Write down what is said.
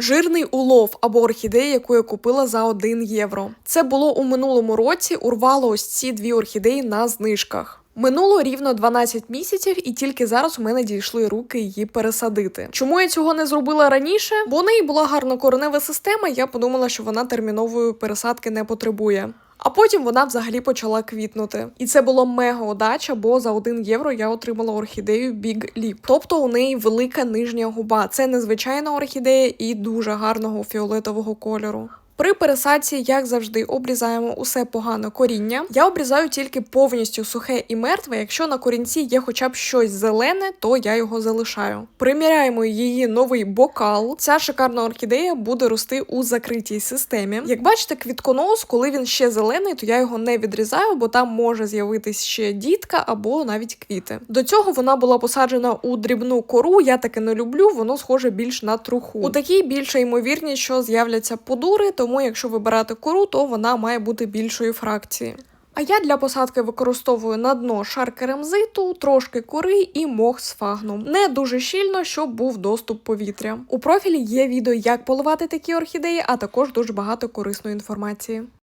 Жирний улов або орхідея, яку я купила за 1 євро. Це було у минулому році. Урвало ось ці дві орхідеї на знижках. Минуло рівно 12 місяців, і тільки зараз у мене дійшли руки її пересадити. Чому я цього не зробила раніше? Бо у неї була гарна коренева система. і Я подумала, що вона термінової пересадки не потребує. А потім вона взагалі почала квітнути. І це було мега удача, бо за 1 євро я отримала орхідею Big Lip. Тобто у неї велика нижня губа. Це незвичайна орхідея і дуже гарного фіолетового кольору. При пересадці, як завжди, обрізаємо усе погане коріння. Я обрізаю тільки повністю сухе і мертве. Якщо на корінці є хоча б щось зелене, то я його залишаю. Приміряємо її новий бокал. Ця шикарна орхідея буде рости у закритій системі. Як бачите, квітконос, коли він ще зелений, то я його не відрізаю, бо там може з'явитись ще дітка або навіть квіти. До цього вона була посаджена у дрібну кору. Я таке не люблю, воно схоже більш на труху. У такій більша ймовірність, що з'являться подури, тому якщо вибирати кору, то вона має бути більшої фракції. А я для посадки використовую на дно шар керамзиту, трошки кори і мох з фагном. Не дуже щільно, щоб був доступ повітря. У профілі є відео, як поливати такі орхідеї, а також дуже багато корисної інформації.